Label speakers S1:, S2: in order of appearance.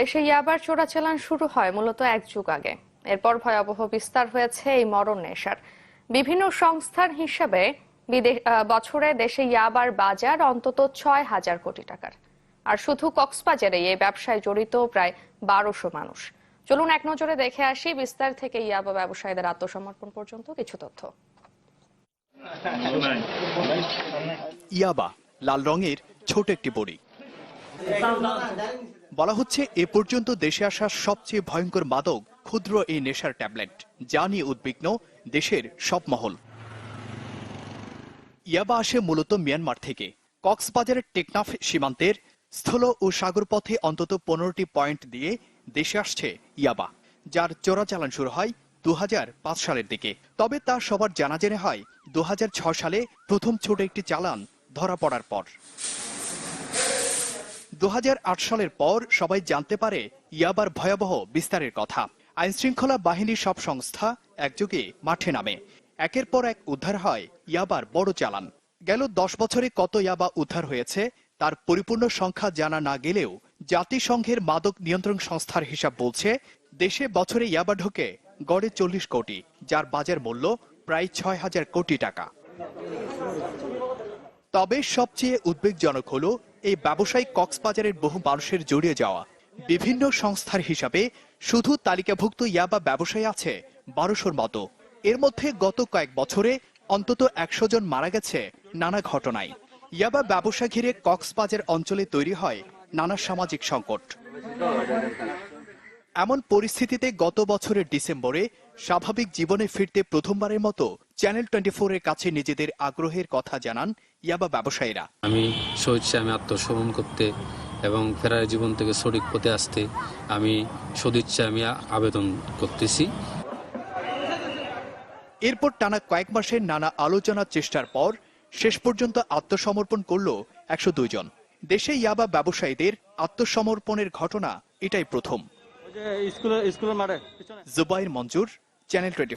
S1: দেশে ইয়াবার চোরাচালান শুরু হয় মূলত এক যুগ আগে। এরপর ভয়াবহ বিস্তার হয়েছে এই মরণ নেশার। বিভিন্ন সংস্থার হিসাবে বছরে দেশে ইয়াবার বাজার অন্তত ছয় হাজার কোটি টাকার। আর শুধু কক্সবাজারে এই ব্যবসায় জড়িত প্রায় বারোশো মানুষ। চলুন এক নজরে দেখে আসি বিস্তার থেকে ইয়াবা ব্যবসায়ীদের আত্মসমর্পণ পর্যন্ত কিছু তথ্য।
S2: ইয়াবা, লাল রঙের ছোট একটি বড়ি। বলা হচ্ছে, এ পর্যন্ত দেশে আসা সবচেয়ে ভয়ঙ্কর মাদক ক্ষুদ্র এই নেশার ট্যাবলেট, যা নিয়ে উদ্বিগ্ন দেশের সব মহল। ইয়াবা আসে মূলত মিয়ানমার থেকে। কক্সবাজারের টেকনাফ সীমান্তের স্থল ও সাগরপথে অন্তত পনেরোটি পয়েন্ট দিয়ে দেশে আসছে ইয়াবা, যার চোরাচালান শুরু হয় দু হাজার পাঁচ সালের দিকে। তবে তা সবার জানা জেনে হয় দু সালে প্রথম ছোট একটি চালান ধরা পড়ার পর। দু হাজার আট সালের পর সবাই জানতে পারে ইয়াবার ভয়াবহ বিস্তারের কথা। আইনশৃঙ্খলা বাহিনীর সব সংস্থা একযোগে মাঠে নামে। একের পর এক উদ্ধার হয় ইয়াবার বড় চালান। গেল দশ বছরে কত ইয়াবা উদ্ধার হয়েছে, তার পরিপূর্ণ সংখ্যা জানা না গেলেও জাতিসংঘের মাদক নিয়ন্ত্রণ সংস্থার হিসাব বলছে, দেশে বছরে ইয়াবা ঢোকে গড়ে চল্লিশ কোটি, যার বাজার মূল্য প্রায় ছয় হাজার কোটি টাকা। তবে সবচেয়ে উদ্বেগজনক হলো এই ব্যবসায়িক কক্সবাজারের বহু মানুষের জড়িয়ে যাওয়া। বিভিন্ন সংস্থার হিসাবে শুধু তালিকাভুক্ত ইয়াবা ব্যবসায়ী আছে বারোশোর মতো। এর মধ্যে গত কয়েক বছরে অন্তত একশো জন মারা গেছে নানা ঘটনায়। ইয়াবা ব্যবসা ঘিরে কক্সবাজার অঞ্চলে তৈরি হয় নানা সামাজিক সংকট। এমন পরিস্থিতিতে গত বছরের ডিসেম্বরে স্বাভাবিক জীবনে ফিরতে প্রথমবারের মতো চ্যানেল টোয়েন্টি এর কাছে নিজেদের আগ্রহের কথা জানান ইয়াবা ব্যবসায়ীরা?
S3: আমি স্বেচ্ছা আমি আত্মসমর্পণ করতে এবং ফেরারি জীবন থেকে সঠিক পথে আসতে আমি সদিচ্ছা আমি আবেদন করতেছি।
S2: এরপর টানা কয়েক মাসের নানা আলোচনার চেষ্টার পর শেষ পর্যন্ত আত্মসমর্পণ করল একশো জন। দেশে ইয়াবা ব্যবসায়ীদের আত্মসমর্পণের ঘটনা এটাই প্রথম।
S4: ওই যে স্কুলের স্কুলের মাঠে পিছনে।
S2: জুবাইর মঞ্জুর চ্যানেল টোয়েন্টি